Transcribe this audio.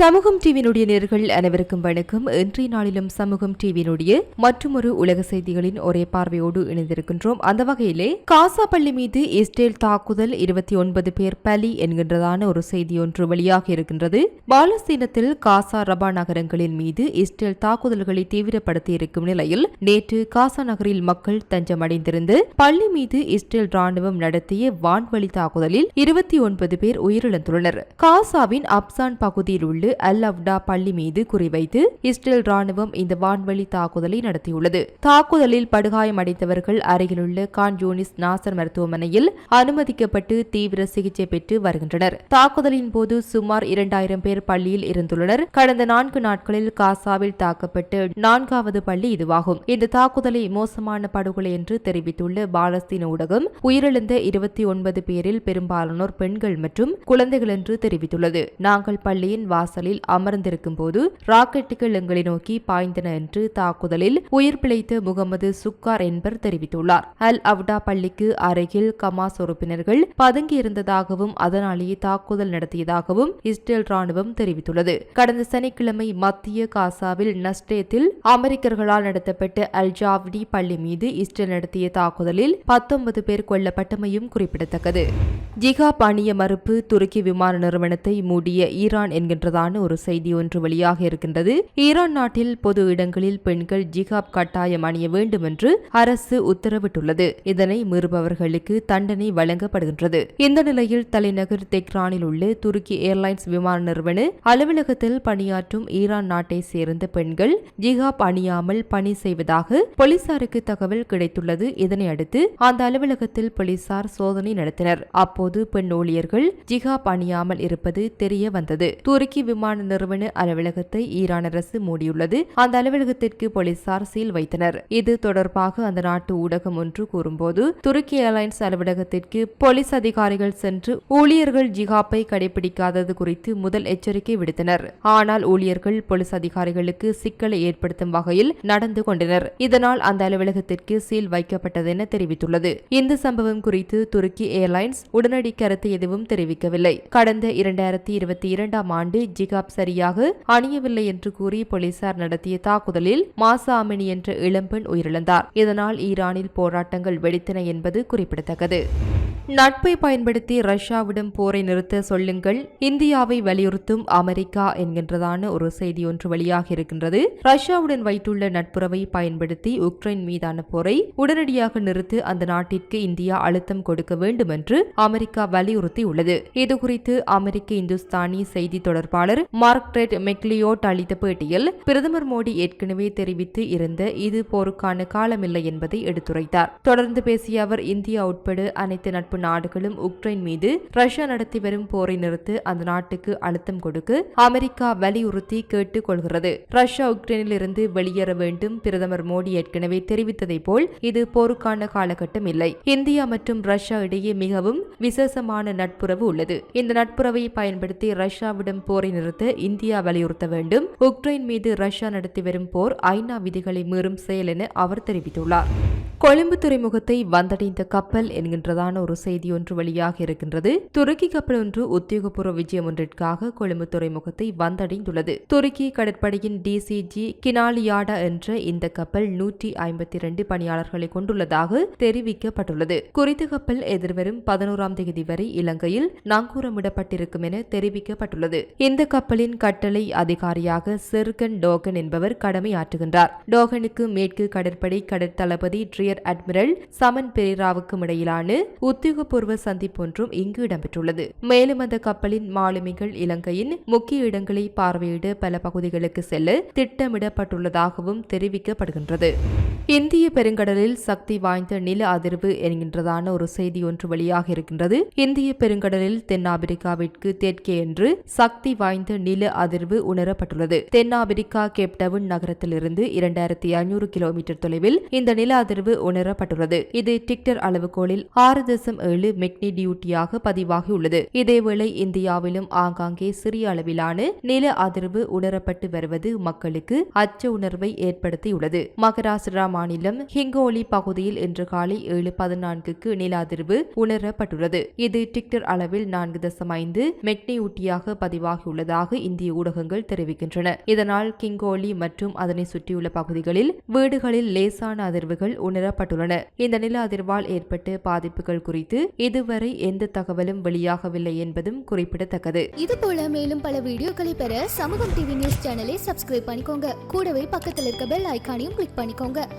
சமூகம் டிவியினுடைய நேர்கள் அனைவருக்கும் வணக்கம். இன்றைய நாளிலும் சமூகம் டிவியினுடைய மற்றொரு உலக செய்திகளின் ஒரே பார்வையோடு இணைந்திருக்கின்றோம். அந்த வகையிலே காசா பள்ளி மீது இஸ்ரேல் தாக்குதல் இருபத்தி ஒன்பது பேர் பலி என்கின்றதான ஒரு செய்தி ஒன்று வெளியாக இருக்கின்றது. பாலஸ்தீனத்தில் காசா ரபா நகரங்களின் மீது இஸ்ரேல் தாக்குதல்களை தீவிரப்படுத்தி இருக்கும் நிலையில் நேற்று காசா நகரில் மக்கள் தஞ்சமடைந்திருந்து பள்ளி மீது இஸ்ரேல் ராணுவம் நடத்திய வான்வழி தாக்குதலில் இருபத்தி ஒன்பது பேர் உயிரிழந்துள்ளனர். காசாவின் அப்சான் பகுதியில் உள்ள அல் அவ்டா பள்ளி மீது குறிவைத்து இஸ்ரேல் ராணுவம் இந்த வான்வழி தாக்குதலை நடத்தியுள்ளது. தாக்குதலில் படுகாயமடைந்தவர்கள் அருகிலுள்ள கான் யூனிஸ் நாசர் மருத்துவமனையில் அனுமதிக்கப்பட்டு தீவிர சிகிச்சை பெற்று வருகின்றனர். தாக்குதலின் போது சுமார் இரண்டாயிரம் பேர் பள்ளியில் இருந்துள்ளனர். கடந்த நான்கு நாட்களில் காசாவில் தாக்கப்பட்ட நான்காவது பள்ளி இதுவாகும். இந்த தாக்குதலை மோசமான படுகொலை என்று தெரிவித்துள்ள பாலஸ்தீன ஊடகம் உயிரிழந்த இருபத்தி ஒன்பது பேரில் பெரும்பாலானோர் பெண்கள் மற்றும் குழந்தைகள் என்று தெரிவித்துள்ளது. நாங்கள் பள்ளியின் வாசலில் அமர்ந்திருக்கும் போது ராக்கெட்டுகள் எங்களை நோக்கி பாய்ந்தன என்று தாக்குதலில் உயிர் பிழைத்த முகமது சுக்கார் என்பர் தெரிவித்துள்ளார். அல் அவ்டா பள்ளிக்கு அருகில் கமாஸ் உறுப்பினர்கள் பதுங்கியிருந்ததாகவும் அதனாலேயே தாக்குதல் நடத்தியதாகவும் இஸ்ரேல் ராணுவம் தெரிவித்துள்ளது. கடந்த சனிக்கிழமை மத்திய காசாவில் நஸ்டேத்தில் அமெரிக்கர்களால் நடத்தப்பட்ட அல் ஜாவ்டி பள்ளி மீது இஸ்ரேல் நடத்திய தாக்குதலில் பத்தொன்பது பேர் கொல்லப்பட்டமையும் குறிப்பிடத்தக்கது. ஜிகாப் அணிய மறுப்பு துருக்கி விமான நிறுவனத்தை மூடிய ஈரான் என்கின்றதான ஒரு செய்தி ஒன்று வெளியாக இருக்கின்றது. ஈரான் நாட்டில் பொது இடங்களில் பெண்கள் ஜிகாப் கட்டாயம் அணிய வேண்டும் என்று அரசு உத்தரவிட்டுள்ளது. இதனை மீறுபவர்களுக்கு தண்டனை வழங்கப்படுகின்றது. இந்த நிலையில் தலைநகர் தெக்ரானில் உள்ள துருக்கி ஏர்லைன்ஸ் விமான நிறுவன அலுவலகத்தில் பணியாற்றும் ஈரான் நாட்டை சேர்ந்த பெண்கள் ஜிகாப் அணியாமல் பணி செய்வதாக போலீசாருக்கு தகவல் கிடைத்துள்ளது. இதனை அடுத்து அந்த அலுவலகத்தில் போலீசார் சோதனை நடத்தினர். அப்போது பெண் ஊழியர்கள் ஜிகாப் அணியாமல் இருப்பது தெரிய வந்தது. துருக்கி விமான நிறுவன அலுவலகத்தை ஈரான் அரசு மூடியுள்ளது. அந்த அலுவலகத்திற்கு போலீசார் சீல் வைத்தனர். இது தொடர்பாக அந்த நாட்டு ஊடகம் ஒன்று கூறும்போது துருக்கி ஏர்லைன்ஸ் அலுவலகத்திற்கு போலீஸ் அதிகாரிகள் சென்று ஊழியர்கள் ஜிகாப்பை கடைபிடிக்காதது குறித்து முதல் எச்சரிக்கை விடுத்தனர். ஆனால் ஊழியர்கள் போலீஸ் அதிகாரிகளுக்கு சிக்கலை ஏற்படுத்தும் வகையில் நடந்து கொண்டனர். இதனால் அந்த அலுவலகத்திற்கு சீல் வைக்கப்பட்டதென தெரிவித்துள்ளது. இந்த சம்பவம் குறித்து துருக்கி ஏர்லைன்ஸ் உடனடி கருத்து எதுவும் தெரிவிக்கவில்லை. கடந்த இரண்டாயிரத்தி இருபத்தி இரண்டாம் ஆண்டு ஜி ஜிகாப் சரியாக அணியவில்லை என்று கூறி போலீசார் நடத்திய தாக்குதலில் மாசா அமினி என்ற இளம்பெண் உயிரிழந்தார். இதனால் ஈரானில் போராட்டங்கள் வெடித்தன என்பது குறிப்பிடத்தக்கது. நட்பை பயன்படுத்தி ரஷ்யாவிடம் போரை நிறுத்த சொல்லுங்கள். இந்தியாவை வலியுறுத்தும் அமெரிக்கா என்கின்றதான ஒரு செய்தி ஒன்று வெளியாக இருக்கின்றது. ரஷ்யாவுடன் வைத்துள்ள நட்புறவை பயன்படுத்தி உக்ரைன் மீதான போரை உடனடியாக நிறுத்து அந்த நாட்டிற்கு இந்தியா அழுத்தம் கொடுக்க வேண்டும் என்று அமெரிக்கா வலியுறுத்தியுள்ளது. இதுகுறித்து அமெரிக்க இந்துஸ்தானி செய்தி தொடர்பாளர் மார்க்ரெட் மெக்லியோட் அளித்த பேட்டியில் பிரதமர் மோடி ஏற்கனவே தெரிவித்து இருந்த இது போருக்கான காலமில்லை என்பதை எடுத்துரைத்தார். தொடர்ந்து பேசிய அவர் இந்தியா உட்பட அனைத்து நட்பு நாடுகளும் உக்ரைன் மீது ரஷ்யா நடத்தி வரும் போரை நிறுத்து அந்த நாட்டுக்கு அழுத்தம் கொடுக்க அமெரிக்கா வலியுறுத்தி கேட்டுக் கொள்கிறது ரஷ்யா உக்ரைனில் இருந்து வெளியேற வேண்டும் பிரதமர் மோடி ஏற்கனவே தெரிவித்ததை போல் இது போருக்கான காலகட்டம் இல்லை. இந்தியா மற்றும் ரஷ்யா இடையே மிகவும் விசேஷமான நட்புறவு உள்ளது. இந்த நட்புறவை பயன்படுத்தி ரஷ்யாவிடம் போரை நிறுத்த இந்தியா வலியுறுத்த வேண்டும். உக்ரைன் மீது ரஷ்யா நடத்தி வரும் போர் ஐநா விதிகளை மீறும் செயல் என அவர் தெரிவித்துள்ளார். கொழும்பு துறைமுகத்தை வந்தடைந்த கப்பல் என்கின்றதான ஒரு செய்தி ஒன்று வெளியாக இருக்கின்றது. துருக்கி கப்பல் ஒன்று உத்தியோகபூர்வ விஜயம் ஒன்றிற்காக கொழும்பு துறைமுகத்தை வந்தடைந்துள்ளது. துருக்கி கடற்படையின் டிசிஜி கினாலியாடா என்ற இந்த கப்பல் நூற்றி ஐம்பத்தி இரண்டு பணியாளர்களை கொண்டுள்ளதாக தெரிவிக்கப்பட்டுள்ளது. குறித்த கப்பல் எதிர்வரும் பதினோராம் தேதி வரை இலங்கையில் நங்கூரமிடப்பட்டிருக்கும் என தெரிவிக்கப்பட்டுள்ளது. இந்த கப்பலின் கட்டளை அதிகாரியாக செர்கன் டோகன் என்பவர் கடமையாற்றுகின்றார். டோகனுக்கு மேற்கு கடற்படை கடற்தளபதி ரியர் அட்மிரல் சமன் பெரேராவுக்கும் இடையிலான உத்தியோகபூர்வ சந்திப்பு ஒன்றும் இங்கு இடம்பெற்றுள்ளது. மேலும் அந்த கப்பலின் மாலுமிகள் இலங்கையின் முக்கிய இடங்களை பார்வையிட பல பகுதிகளுக்கு செல்ல திட்டமிடப்பட்டுள்ளதாகவும் தெரிவிக்கப்படுகின்றது. இந்திய பெருங்கடலில் சக்தி வாய்ந்த நில அதிர்வு என்கின்றதான ஒரு செய்தி ஒன்று வெளியாக இருக்கின்றது. இந்திய பெருங்கடலில் தென்னாப்பிரிக்காவிற்கு தெற்கே என்று சக்தி வாய்ந்த நில அதிர்வு உணரப்பட்டுள்ளது. தென்னாப்பிரிக்கா கேப்டவுன் நகரத்திலிருந்து இரண்டாயிரத்தி ஐநூறு கிலோமீட்டர் தொலைவில் இந்த நில அதிர்வு உணரப்பட்டுள்ளது. இது டிக்டர் அளவுகோலில் ஆறு தசம் ஏழு மெக்னி டியூட்டியாக பதிவாகியுள்ளது இதேவேளை இந்தியாவிலும் ஆங்காங்கே சிறிய அளவிலான நில அதிர்வு உணரப்பட்டு வருவது மக்களுக்கு அச்ச உணர்வை ஏற்படுத்தியுள்ளது. மகாராஷ்டிரா மாநிலம் ஹிங்கோலி பகுதியில் இன்று காலை ஏழு பதினான்குக்கு நில அதிர்வு உணரப்பட்டுள்ளது. இது டிக்டர் அளவில் நான்கு தசம் ஐந்து மெக்னியூட்டியாக பதிவாகியுள்ளதாக இந்திய ஊடகங்கள் தெரிவிக்கின்றன. இதனால் கிங்கோலி மற்றும் அதனை சுற்றியுள்ள பகுதிகளில் வீடுகளில் லேசான அதிர்வுகள் உணரப்பட்டுள்ளன. இந்த நில அதிர்வால் ஏற்பட்ட பாதிப்புகள் குறித்து இதுவரை எந்த தகவலும் வெளியாகவில்லை என்பதும் குறிப்பிடத்தக்கது. இது போல மேலும் பல வீடியோக்களை பெற சமூகம் டிவி நியூஸ் சேனலை சப்ஸ்கிரைப் பண்ணிக்கோங்க. கூடவே பக்கத்தில் இருக்க பெல் ஐகானையும் கிளிக் பண்ணிக்கோங்க.